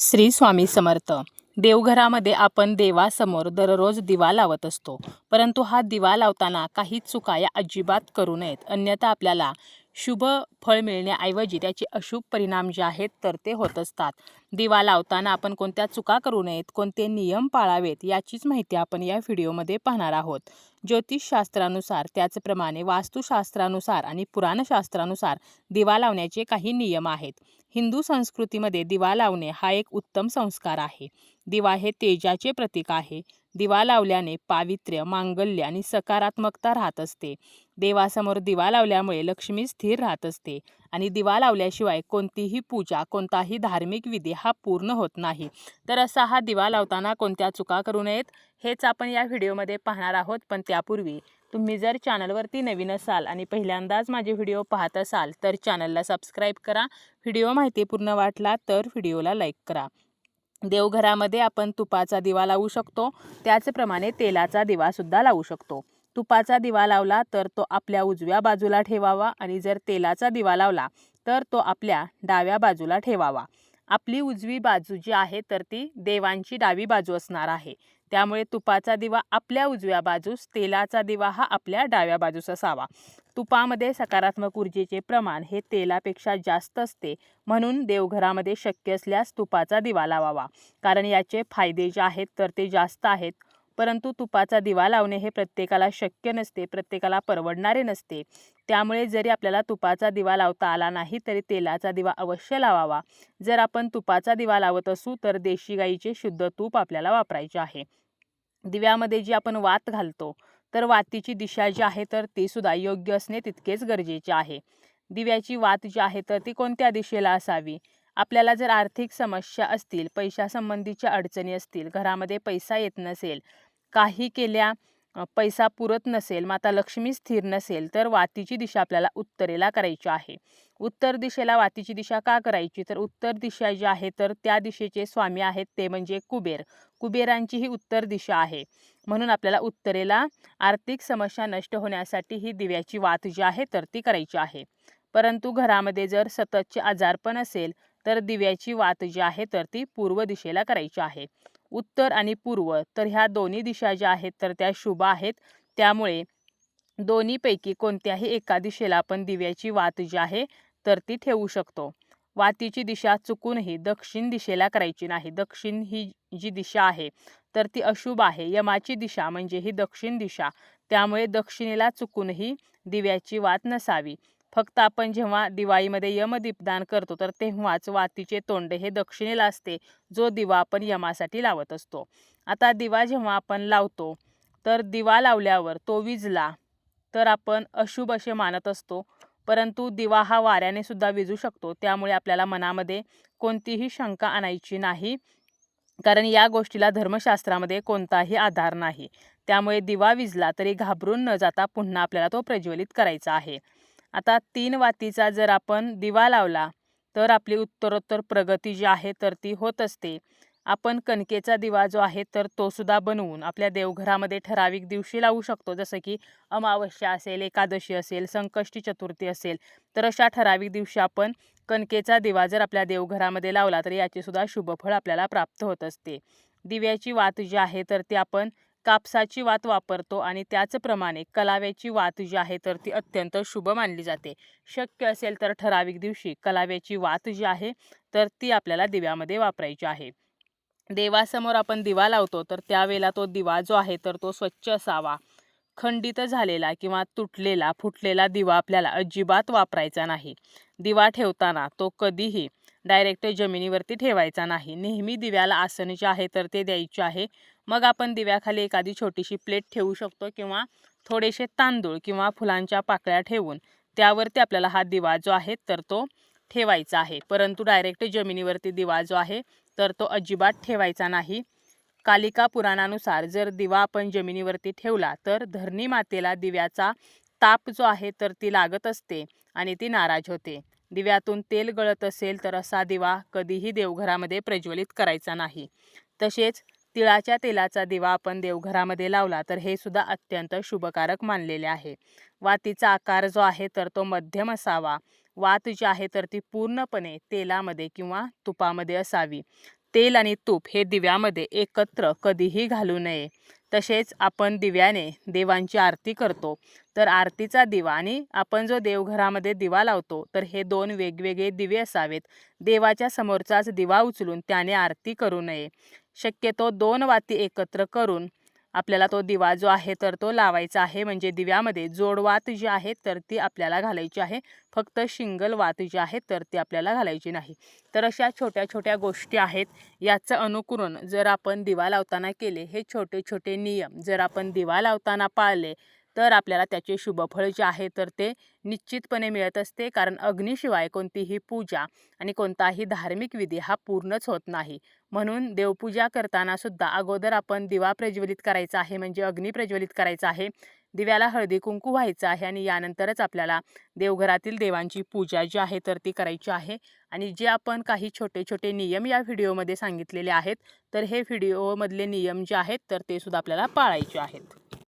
श्री स्वामी समर्थ. देवघरामध्ये आपण देवासमोर दररोज दिवा लावत असतो. परंतु हा दिवा लावताना काही चुका या अजिबात करू नयेत. अन्यथा आपल्याला शुभ फळ मिळण्याऐवजी त्याचे अशुभ परिणाम जे आहेत तर ते होत असतात. दिवा लावताना आपण कोणत्या चुका करू नयेत कोणते नियम पाळावेत याचीच माहिती आपण या व्हिडिओमध्ये पाहणार आहोत. ज्योतिषशास्त्रानुसार त्याचप्रमाणे वास्तुशास्त्रानुसार आणि पुराणशास्त्रानुसार दिवा लावण्याचे काही नियम आहेत. हिंदू संस्कृतीमध्ये दिवा लावणे हा एक उत्तम संस्कार आहे. दिवा हे तेजाचे प्रतीक आहे. दिवा लावल्याने पावित्र्य मांगल्य आणि सकारात्मकता राहत असते. देवासमोर दिवा लावल्यामुळे लक्ष्मी स्थिर राहत असते आणि दिवा लावल्याशिवाय कोणतीही पूजा कोणताही धार्मिक विधी हा पूर्ण होत नाही. तर असा हा दिवा लावताना कोणत्या चुका करू नयेत हेच आपण या व्हिडिओमध्ये पाहणार आहोत. पण त्यापूर्वी तुम्ही जर चॅनलवरती नवीन असाल आणि पहिल्यांदाच माझे व्हिडिओ पाहत असाल तर चॅनलला सबस्क्राईब करा. व्हिडिओ माहितीपूर्ण वाटला तर व्हिडिओला लाईक करा. देवघरामध्ये आपण तुपाचा दिवा लावू शकतो. त्याचप्रमाणे तेलाचा दिवासुद्धा लावू शकतो. तुपाचा दिवा लावला तर तो आपल्या उजव्या बाजूला ठेवावा आणि जर तेलाचा दिवा लावला तर तो आपल्या डाव्या बाजूला ठेवावा. आपली उजवी बाजू जी आहे तर ती देवांची डावी बाजू असणार आहे. त्यामुळे तुपाचा दिवा आपल्या उजव्या बाजूस तेलाचा दिवा हा आपल्या डाव्या बाजूस असावा. तुपामध्ये सकारात्मक ऊर्जेचे प्रमाण हे तेलापेक्षा जास्त असते म्हणून देवघरामध्ये शक्य असल्यास तुपाचा दिवा लावावा. कारण याचे फायदे जे आहेत तर ते जास्त आहेत. परंतु तुपाचा दिवा लावणे हे प्रत्येकाला शक्य नसते प्रत्येकाला परवडणारे नसते. त्यामुळे जरी आपल्याला तुपाचा दिवा लावता आला नाही तरी तेलाचा दिवा अवश्य लावावा. जर आपण तुपाचा दिवा लावत असू तर देशी गाईचे शुद्ध तूप आपल्याला वापरायचे आहे. दिव्यामध्ये जी आपण वात घालतो तर वातीची दिशा जी आहे तर ती सुद्धा योग्य असणे तितकेच गरजेचे आहे. दिव्याची वात जी आहे तर ती कोणत्या दिशेला असावी? आपल्याला जर आर्थिक समस्या असतील पैशासंबंधीच्या अडचणी असतील घरामध्ये पैसा येत नसेल काही केल्या पैसा पुरत नसेल माता लक्ष्मी स्थिर नसेल तर वातीची दिशा आपल्याला उत्तरेला करायची आहे. उत्तर दिशेला वातीची दिशा का करायची? तर उत्तर दिशा जी आहे तर त्या दिशेचे स्वामी आहेत ते म्हणजे कुबेर. कुबेरांची ही उत्तर दिशा आहे. म्हणून आपल्याला उत्तरेला आर्थिक समस्या नष्ट होण्यासाठी ही दिव्याची वात जी आहे तर ती करायची आहे. परंतु घरामध्ये जर सततचे आजारपण असेल तर दिव्याची वात जी आहे तर ती पूर्व दिशेला करायची आहे. उत्तर आणि पूर्व. तर ह्या दोन्ही दिशा ज्या आहेत तर त्या शुभ आहेत. त्यामुळे दोन्हीपैकी कोणत्याही एका दिशेला आपण दिव्याची वात जी आहे तर ती ठेवू शकतो. वातीची दिशा चुकूनही दक्षिण दिशेला करायची नाही. दक्षिण ही जी दिशा आहे तर ती अशुभ आहे. यमाची दिशा म्हणजे ही दक्षिण दिशा. त्यामुळे दक्षिणेला चुकूनही दिव्याची वात नसावी. फक्त आपण जेव्हा दिवाळीमध्ये यमदीपदान करतो तर तेव्हाच वातीचे तोंड हे दक्षिणेला असते जो दिवा आपण यमासाठी लावत असतो. आता दिवा जेव्हा आपण लावतो तर दिवा लावल्यावर तो विजला तर आपण अशुभ असे मानत असतो. परंतु दिवा हा वाऱ्याने सुद्धा विजू शकतो त्यामुळे आपल्याला मनामध्ये कोणतीही शंका आणायची नाही. कारण या गोष्टीला धर्मशास्त्रामध्ये कोणताही आधार नाही. त्यामुळे दिवा विजला तरी घाबरून न जाता पुन्हा आपल्याला तो प्रज्वलित करायचा आहे. आता तीन वातीचा जर आपण दिवा लावला तर आपली उत्तरोत्तर प्रगती जी आहे तर ती होत असते. आपण कणकेचा दिवा जो आहे तर तो सुद्धा बनवून आपल्या देवघरामध्ये ठराविक दिवशी लावू शकतो. जसं की अमावस्या असेल एकादशी असेल संकष्टी चतुर्थी असेल तर अशा ठराविक दिवशी आपण कणकेचा दिवा जर आपल्या देवघरामध्ये लावला तर याचीसुद्धा शुभफळ आपल्याला प्राप्त होत असते. दिव्याची वात जी आहे तर ती आपण कापसाची वात वापरतो आणि त्याचप्रमाणे कलाव्याची वात जी आहे तर ती अत्यंत शुभ मानली जाते. शक्य असेल तर ठराविक दिवशी कलाव्याची वात जी आहे तर ती आपल्याला दिव्यामध्ये वापरायची आहे. देवासमोर आपण दिवा लावतो तर त्यावेळेला तो दिवा जो आहे तर तो स्वच्छ असावा. खंडित झालेला किंवा तुटलेला फुटलेला दिवा आपल्याला अजिबात वापरायचा नाही. दिवा ठेवताना तो कधीही डायरेक्ट जमिनीवरती ठेवायचा नाही. नेहमी दिव्याला आसन जे आहे तर ते द्यायचे आहे. मग आपण दिव्याखाली एखादी छोटीशी प्लेट ठेवू शकतो किंवा थोडेसे तांदूळ किंवा फुलांच्या पाकळ्या ठेवून त्यावरती आपल्याला हा दिवा जो आहे तर तो ठेवायचा आहे. परंतु डायरेक्ट जमिनीवरती दिवा जो आहे तर तो अजिबात ठेवायचा नाही. कालिका पुराणानुसार जर दिवा आपण जमिनीवरती ठेवला तर धरणी मातेला दिव्याचा ताप जो आहे तर ती लागत असते आणि ती नाराज होते. दिव्यातून तेल गळत असेल तर असा दिवा कधीही देवघरामध्ये प्रज्वलित करायचा नाही. तसेच तिळाच्या तेलाचा दिवा आपण देवघरामध्ये लावला तर हे सुद्धा अत्यंत शुभकारक मानलेले आहे. वातीचा आकार जो आहे तर तो मध्यम असावा. वात जी आहे तर ती पूर्णपणे तेलामध्ये किंवा तुपामध्ये असावी. तेल आणि तूप हे दिव्यामध्ये एकत्र कधीही घालू नये. तसेच आपण दिव्याने देवांची आरती करतो. तर आरतीचा दिवा आणि आपण जो देवघरामध्ये दिवा लावतो तर हे दोन वेगवेगळे दिवे असावेत. देवाच्या समोरचाच दिवा उचलून त्याने आरती करू नये. शक्यतो दोन वाती एकत्र करून आपल्याला तो दिवा जो आहे तर तो लावायचा आहे. म्हणजे दिव्यामध्ये जोडवात जी आहे तर ती आपल्याला घालायची आहे. फक्त शिंगल वात जी आहे तर ती आपल्याला घालायची नाही. तर अशा छोट्या छोट्या गोष्टी आहेत. याचं अनुकरण जर आपण दिवा लावताना केले हे छोटे छोटे नियम जर आपण दिवा लावताना पाळले तर आपल्याला त्याचे शुभफळ जे आहे तर ते निश्चितपणे मिळत असते. कारण अग्नीशिवाय कोणतीही पूजा आणि कोणताही धार्मिक विधी हा पूर्णच होत नाही. म्हणून देवपूजा करताना सुद्धा अगोदर आपण दिवा प्रज्वलित करायचा आहे म्हणजे अग्नी प्रज्वलित करायचा आहे. दिव्याला हळदी कुंकू व्हायचं आहे आणि यानंतरच आपल्याला देवघरातील देवांची पूजा जी आहे तर ती करायची आहे. आणि जे आपण काही छोटे छोटे नियम या व्हिडिओमध्ये सांगितलेले आहेत तर हे व्हिडिओमधले नियम जे आहेत तर ते सुद्धा आपल्याला पाळायचे आहेत.